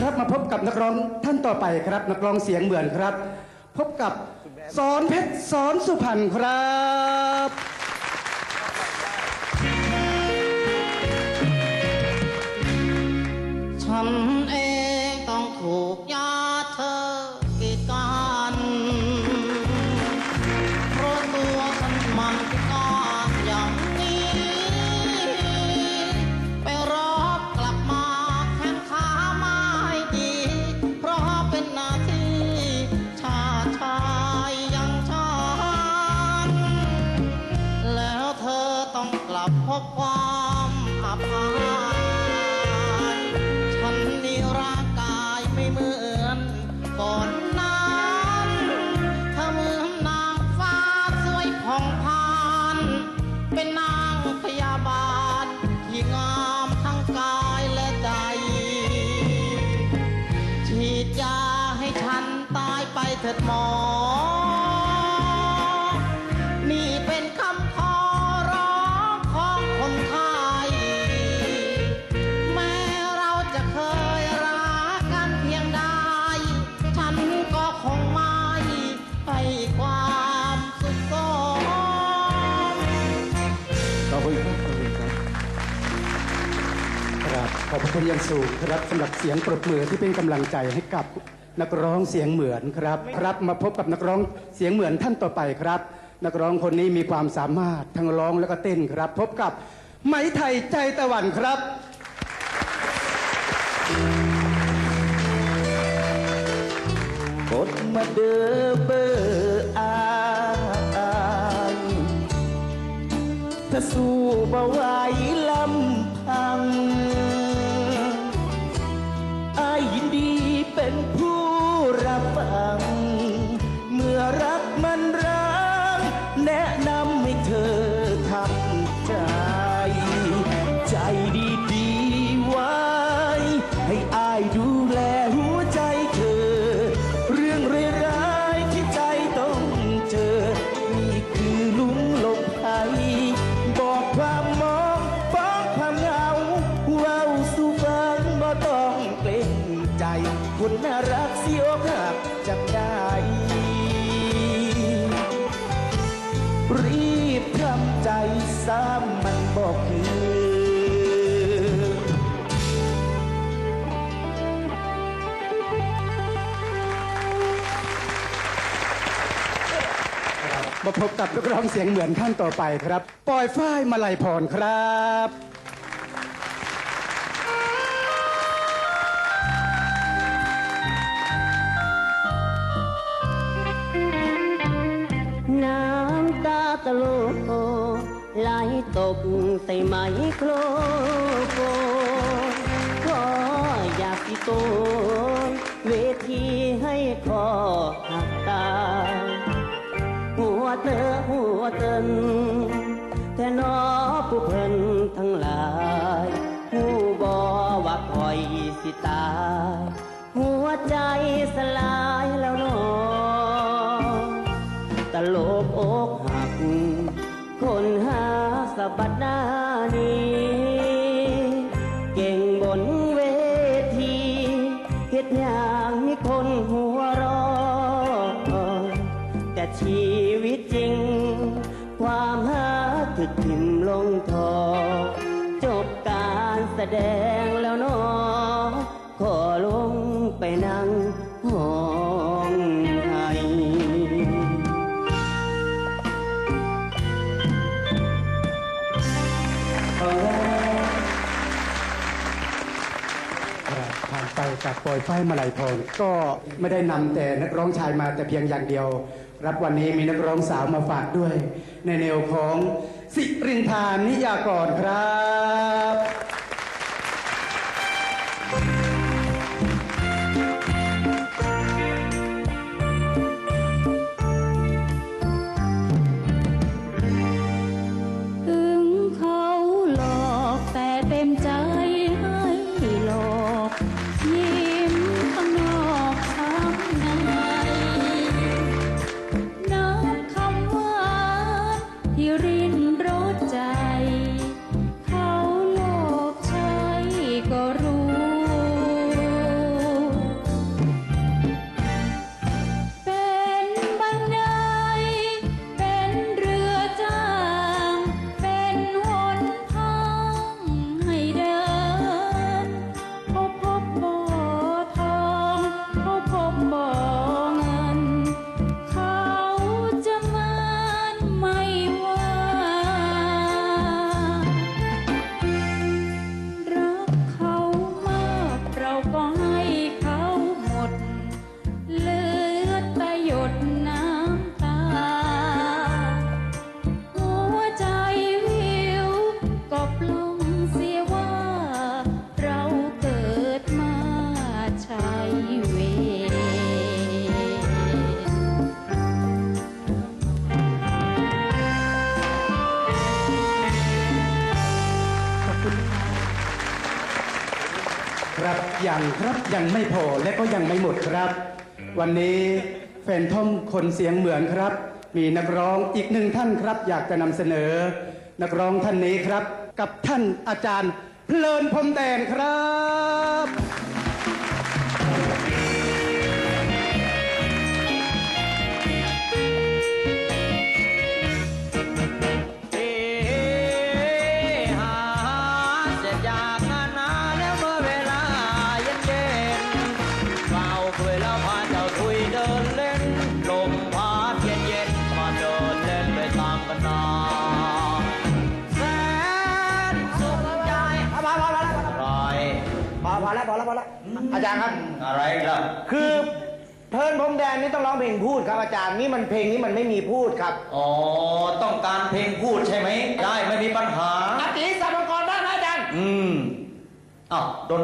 ครับมาพบกับนักร้องท่านต่อไปครับ นักร้องเสียงเหมือนครับ พบกับสอนเพชรสอนสุพรรณครับ ถิดหมอ นี่เป็นคำขอร้องของคนไทยแม้เราจะเคยรักกันเพียงใด ฉันก็คงไม่ให้ความสุขสมขอบคุณครับขอบคุณครับครับขอบพระคุณอยังสูงครับสำหรับเสียงปรบมือที่เป็นกำลังใจให้กับ นักร้องเสียงเหมือนครับครับมาพบกับนักร้องเสียงเหมือนท่านต่อไปครับ นักร้องคนนี้มีความสามารถทั้งร้องแล้วก็เต้นครับ พบกับไหมไทยใจตะวันครับกดมาเด้อเบอร์อายถ้าสู้บ่ไหว คนน่ารักเสียอกหักจังได้ รีบทำใจซ้ำมันบอกคือมาพบกับนักร้องเสียงเหมือนท่านต่อไปครับ ปอยฝ้ายมาลัยพรครับ ตกใส่ไม้โครโฟนขออยากสิโตนเวทีให้คอหักตา หัวเตอหัวเตินแต่นอผู้เพิ่นทั้งหลายหูบอว่าคอยสิตาย หัวใจสลายแล้วนอ บัดหน้านี้ เก่งบนเวทีเฮ็ดอย่างมีคนหัวรอ แต่ชีวิตจริง ความหาถึกทิมลงทอ จบการแสดงแล้วนอขอลงไปนั่ง ผ่านไปกับปอยไฟมาลัยพรก็ไม่ได้นำแต่นักร้องชายมาแต่เพียงอย่างเดียว รับวันนี้มีนักร้องสาวมาฝากด้วย ในแนวของสิรินทานิยากรครับ ครับยังครับยังไม่พอและก็ยังไม่หมดครับ วันนี้แฟนทอมคนเสียงเหมือนครับ มีนักร้องอีกหนึ่งท่านครับ อยากจะนำเสนอ นักร้องท่านนี้ครับ กับท่านอาจารย์ เพลินพรมแดนครับ พอแล้วพอแล้วพอแล้วอาจารย์ครับ อะไรครับคือเพลินพรมแดนนี่ต้องร้องเพลงพูดครับอาจารย์นี่มันเพลงนี้มันไม่มีพูดครับอ๋อ ต้องการเพลงพูดใช่ไหม ได้ไม่มีปัญหาอาตีสัมภกรบ้างนะอาจารย์ อืมอ้าวดน